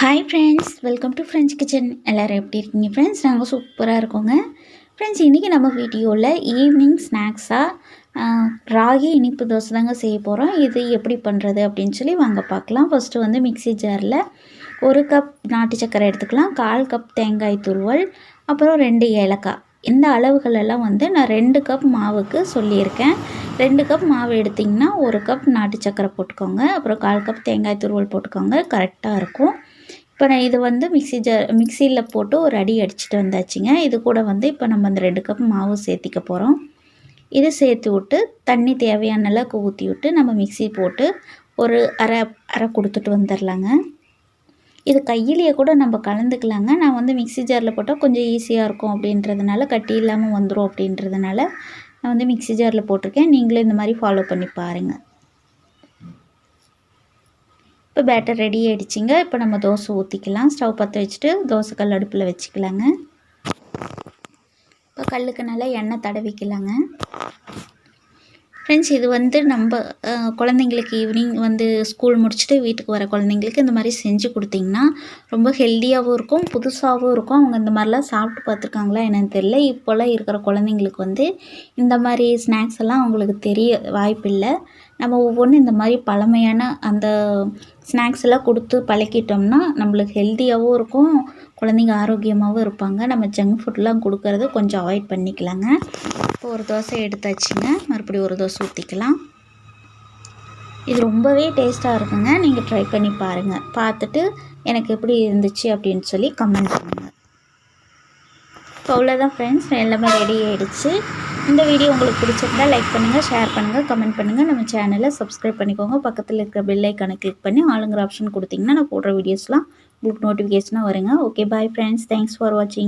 Hi friends welcome to French kitchen எல்லோரும் எப்படி இருக்கீங்க ஃப்ரெண்ட்ஸ் நாங்கள் சூப்பராக இருக்கோங்க. ஃப்ரெண்ட்ஸ் இன்றைக்கி நம்ம வீடியோவில் ஈவினிங் ஸ்நாக்ஸாக ராகி இனிப்பு தோசை தாங்க செய்ய போகிறோம் இது எப்படி பண்ணுறது அப்படின்னு சொல்லி வாங்க பார்க்கலாம். ஃபஸ்ட்டு வந்து மிக்சி ஜாரில் ஒரு கப் நாட்டு சக்கரை எடுத்துக்கலாம். கால் கப் தேங்காய் துருவல் அப்புறம் ரெண்டு ஏலக்காய். இந்த அளவுகளெல்லாம் வந்து நான் ரெண்டு கப் மாவுக்கு சொல்லியிருக்கேன். ரெண்டு கப் மாவு எடுத்திங்கன்னா ஒரு கப் நாட்டு சக்கரை போட்டுக்கோங்க. அப்புறம் கால் கப் தேங்காய் துருவல் போட்டுக்கோங்க. கரெக்டாக இருக்கும். இப்போ நான் இது வந்து மிக்சி ஜார் மிக்சியில் போட்டு ஒரு அடி அடிச்சுட்டு வந்தாச்சுங்க. இது கூட வந்து இப்போ நம்ம அந்த ரெண்டு கப் மாவு சேர்த்திக்க போகிறோம் இது சேர்த்து விட்டு தண்ணி தேவையான அளவுக்கு ஊற்றி விட்டு நம்ம மிக்சி போட்டு ஒரு அரை அரை கொடுத்துட்டு வந்துடலாங்க இது கையிலேயே கூட நம்ம கலந்துக்கலாங்க. நான் வந்து மிக்சி ஜாரில் போட்டால் கொஞ்சம் ஈஸியாக இருக்கும் அப்படின்றதுனால கட்டி இல்லாமல் வந்துடும் அப்படின்றதுனால நான் வந்து மிக்சி ஜாரில் போட்டிருக்கேன். நீங்களும் இந்த மாதிரி ஃபாலோ பண்ணி பாருங்கள் இப்போ பேட்டர் ரெடி ஆகிடுச்சிங்க இப்போ நம்ம தோசை ஊற்றிக்கலாம் ஸ்டவ் பற்ற வச்சுட்டு தோசை கல் அடுப்பில் வச்சுக்கலாங்க. இப்போ கல்லுக்கு நல்லா எண்ணெய் தடவிக்கலாங்க. ஃப்ரெண்ட்ஸ் இது வந்து நம்ம குழந்தைங்களுக்கு ஈவினிங் வந்து ஸ்கூல் முடிச்சுட்டு வீட்டுக்கு வர குழந்தைங்களுக்கு இந்த மாதிரி செஞ்சு கொடுத்திங்கன்னா ரொம்ப ஹெல்த்தியாகவும் இருக்கும் புதுசாகவும் இருக்கும். அவங்க இந்த மாதிரிலாம் சாப்பிட்டு பார்த்துருக்காங்களா என்னென்னு தெரியல. இப்போல்லாம் இருக்கிற குழந்தைங்களுக்கு வந்து இந்த மாதிரி ஸ்நாக்ஸ் எல்லாம் அவங்களுக்கு தெரிய வாய்ப்பில்லை. நம்ம ஒவ்வொன்றும் இந்த மாதிரி பழமையான அந்த ஸ்நாக்ஸ் எல்லாம் கொடுத்து பழக்கிட்டோம்னா நம்மளுக்கு ஹெல்த்தியாகவும் இருக்கும் குழந்தைங்க ஆரோக்கியமாகவும் இருப்பாங்க. நம்ம ஜங்க் ஃபுட்லாம் கொடுக்கறது கொஞ்சம் அவாய்ட் பண்ணிக்கலாங்க. இப்போ ஒரு தோசை எடுத்தாச்சுங்க. மறுபடியும் ஒரு தோசை ஊற்றிக்கலாம் இது ரொம்பவே டேஸ்ட்டாக இருக்குங்க. நீங்கள் ட்ரை பண்ணி பாருங்கள் பார்த்துட்டு எனக்கு எப்படி இருந்துச்சு அப்படின்னு சொல்லி கமெண்ட் பண்ணுங்கள் இப்போ அவ்வளோதான் ஃப்ரெண்ட்ஸ் எல்லாமே ரெடி ஆகிடுச்சு இந்த வீடியோ உங்களுக்கு பிடிச்சிருந்தா லைக் பண்ணுங்கள் ஷேர் பண்ணுங்கள் கமெண்ட் பண்ணுங்கள் நம்ம சேனலை சப்ஸ்கிரைப் பண்ணிக்கோங்க. பக்கத்தில் இருக்கிற பெல் கிளிக் பண்ணி ஆளுங்கிற ஆப்ஷன் கொடுத்திங்கன்னா நான் போடுற வீடியோஸ்லாம் உங்களுக்கு நோட்டிஃபிகேஷனாக வருங்க. Okay bye friends thanks for வாட்சிங்